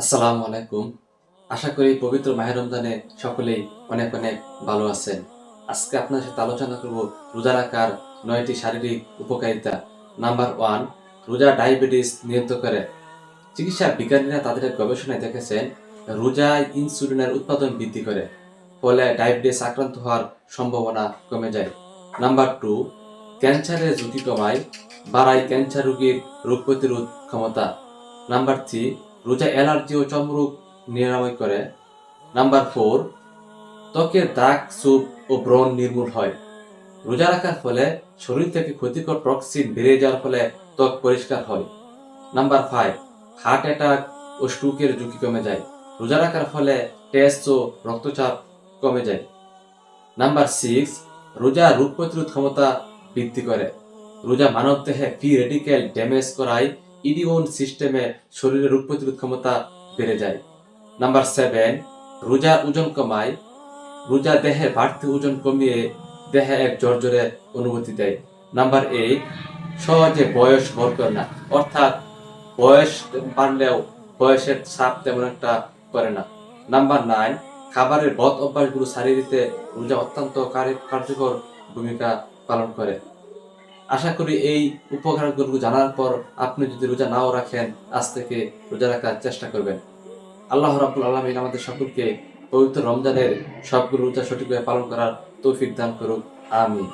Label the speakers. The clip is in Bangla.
Speaker 1: আসসালামু আলাইকুম। আশা করি পবিত্র মাহের রমজানে সকলেই অনেক অনেক ভালো আছেন। আজকে আপনার সাথে আলোচনা করব রোজা রাখার নয়টি শারীরিক উপকারিতা। নাম্বার ওয়ান, রোজা ডায়াবেটিস নিয়ন্ত্রণ করে। চিকিৎসা বিজ্ঞানীরা তাদের গবেষণায় দেখেছেন রোজা ইনসুলিনের উৎপাদন বৃদ্ধি করে, ফলে ডায়াবেটিস আক্রান্ত হওয়ার সম্ভাবনা কমে যায়। নাম্বার টু ক্যান্সারের ঝুঁকি কমায়, বাড়ায় ক্যান্সার রোগীর রোগ প্রতিরোধ ক্ষমতা। নাম্বার থ্রি রোজা অ্যালার্জি ও চর্মরোগ নিরাময় করে। নাম্বার ফোর, ত্বকের দাগ, সুপ ও ব্রণ নির্মূল হয়। রোজা রাখার ফলে শরীর থেকে ক্ষতিকর টক্সিন বেড়ে যাওয়ার ফলে ত্বক পরিষ্কার হয়। নাম্বার ফাইভ, হার্ট অ্যাটাক ও স্ট্রোকের ঝুঁকি কমে যায়। রোজা রাখার ফলে টেস্ট ও রক্তচাপ কমে যায়। নাম্বার সিক্স, রোজা রোগ প্রতিরোধ ক্ষমতা বৃদ্ধি করে। রোজা মানব দেহে ফ্রি রেডিক্যাল ড্যামেজ করায় ইডিওন সিস্টেমে শরীরের রোগ প্রতিরোধ ক্ষমতা বেড়ে যায়। নাম্বার সেভেন, রোজা ওজন কমায়। রোজা দেহে বাড়তি ওজন কমিয়ে দেহে এক জর্জরে অনুভূতি দেয়। নাম্বার এইট, সহজে বয়স ভর করে না। অর্থাৎ বয়স বাড়লেও বয়সের ছাপ তেমন একটা করে না। নাম্বার নাইন, খাবারের বদ অভ্যাসগুলো দিতে রোজা অত্যন্ত কার্যকর ভূমিকা পালন করে। আশা করি এই উপকারগুলো জানার পর আপনি যদি রোজা নাও রাখেন, আজ থেকে রোজা রাখার চেষ্টা করবেন। আল্লাহ রাবুল আলমিন আমাদের সকলকে পবিত্র রমজানের সবগুলো রোজা সঠিকভাবে পালন করার তৌফিক দান করুক। আমিন।